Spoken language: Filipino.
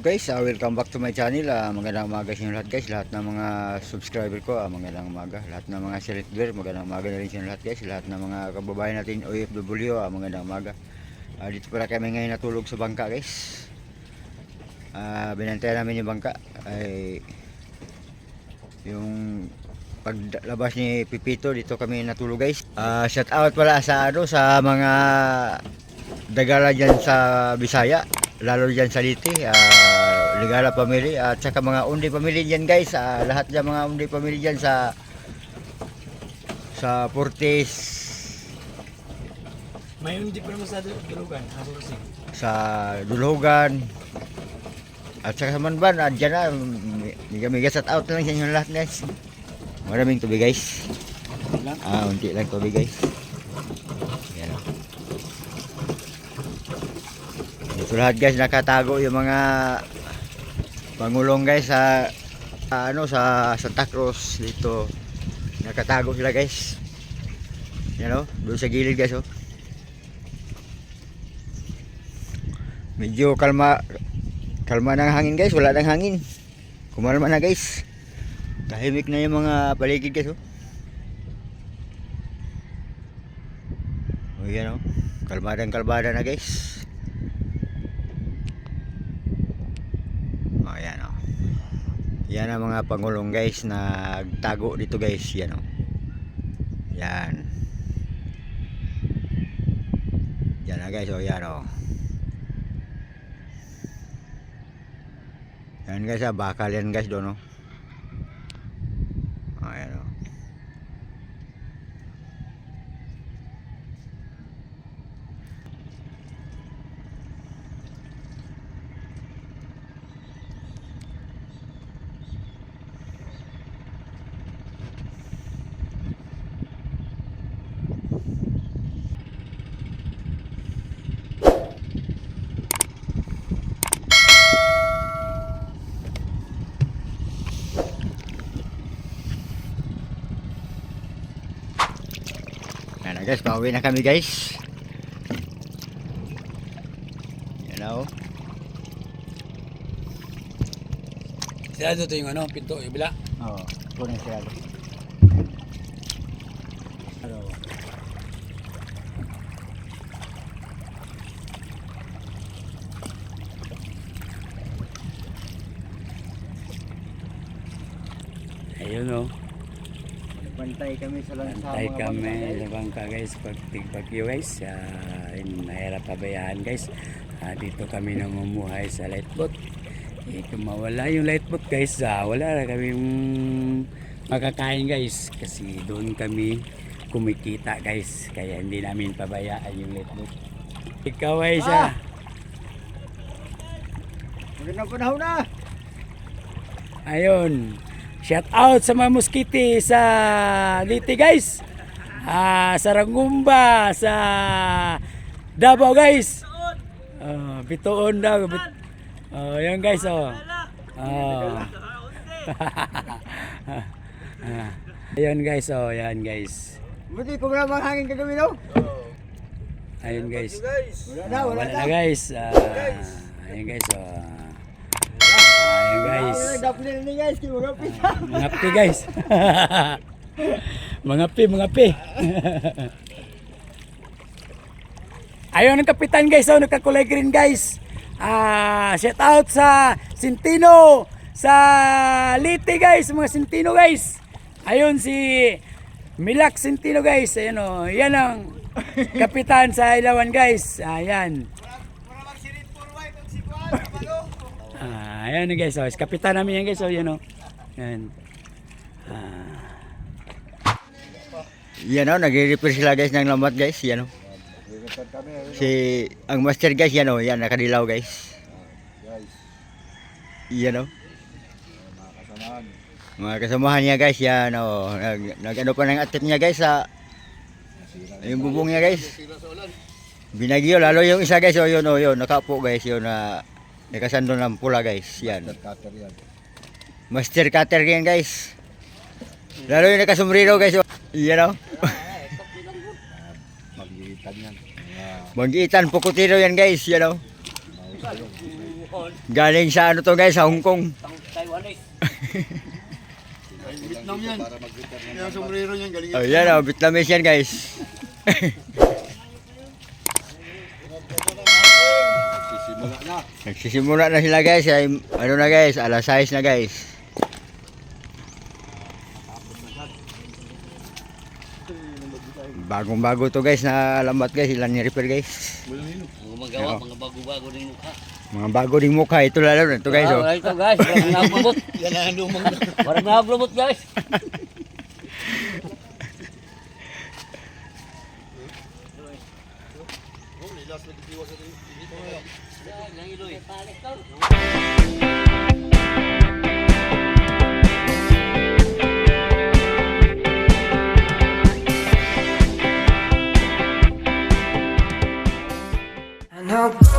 guys, uh, welcome back to my channel. Uh, magandang umaga sa inyo lahat guys. Lahat ng mga subscriber ko, uh, magandang umaga. Lahat ng mga selector, magandang umaga na rin sa inyo lahat guys. Lahat ng mga kababayan natin OFW, uh, magandang umaga. Uh, dito pala kami ngayon natulog sa bangka guys. Uh, binantayan namin yung bangka. Ay, yung paglabas ni Pipito dito kami natulog guys. Uh, shout out pala sa ano sa mga dagala dyan sa Bisaya lalo dyan sa Liti uh, Ligala family at saka mga undi family dyan guys. Uh, lahat dyan mga undi family dyan sa sa Portis May hindi pa naman sa dulugan, sa Dulhogan at saka sa Manban uh, dyan na miga shout out lang sa inyo lahat guys. Maraming tubig guys. Ah unti lang tubig guys. Yan ito lahat guys nakatago yung mga pangulong guys sa, ano sa Santa Cruz dito. Nakatago sila guys. Yan o doon sa gilid guys o medyo kalma kalma ng hangin guys. Wala ng hangin. Kumalma na guys. Tahimik na yung mga paligid guys oh. O yan oh. Kalmadang kalmada na guys o yan oh yan ang mga pangulong guys na nagtago dito guys. Yan oh. Yan. Yan na guys oh. Yan oh. Yan guys, ah, bakal yan guys doon, oh. Ayan, oh. Guys, pauwi na kami guys. Yan na, oh. Sila dito yung ano, pinto, yung bila. Oo, kunin siya. Ano? Ayun o. Bantay kami sa lang sa Antay mga kami sa bangka guys. Pag tigpagyo guys. Uh, mahirap pabayaan guys. Ah, dito kami namumuhay sa lightboat. Eh, kung mawala yung lightboat guys, ah, wala na kami makakain guys. Kasi doon kami kumikita guys. Kaya hindi namin pabayaan yung lightboat. Ikaw ay siya. Ah! Magandang panahon na! Ayun. Shout out sa mga muskiti sa Liti guys. Ah, sa Rangumba, sa Davao guys. Ah, bituon daw. Bit oh, yan guys oh. Oh. Ah, Ayun guys oh, yan guys. Buti ko wala mga hangin kagabi no? Ayun guys. Wala na, wala, na. guys. Ah, ayun guys oh. Ayun guys. Wala na, dapat na ni guys, kaya mga pita. Mga pi guys. mga pi, mga pi. Ayun ang kapitan guys, oh, nagkakulay green guys. Ah, shout out sa Sintino, sa Liti guys, mga Sintino guys. Ayun si Milak Sintino guys, ayun oh, yan ang kapitan sa Ilawan guys. Ayan. Ah, ayan guys, oh, kapitan namin yan guys, oh, yan oh. Yan. Ah, Yan o, nag-repair sila guys ng lambat guys, yan o. Si, ang master guys, yan o, yan, nakadilaw guys. Yan o. Mga kasamahan niya guys, yan o. Nag, nag ano pa ng atip niya guys sa yung bubong niya guys. Binagyo, lalo yung isa guys, o yun o, yun, nakapo guys, yun na nakasando ng pula guys, yan. Master cutter yan guys. Lalo yung nakasumrino guys, o. yan o. Magitan yan. Magitan, pukutiro yan guys, yan o. Taiwan. Galing sa ano to guys, sa Hong Kong. Taiwanese. Vietnam yan. Yung sombrero niyan, galing Oh, yan oh, Vietnamese yan guys. Sisimula na. Nagsisimula na sila guys, ay, ano na guys, alas 6 na guys. Bagong bago to guys na lambat guys, ilan ni repair guys. Mga magawa, mga bago-bago ng mukha. Mga bago ding mukha, ito lalo na ito guys oh. Ah, ito guys, parang naglubot. Yan ang lumang. Parang naglubot guys. Oh, nilas na kitiwa sa dito. I know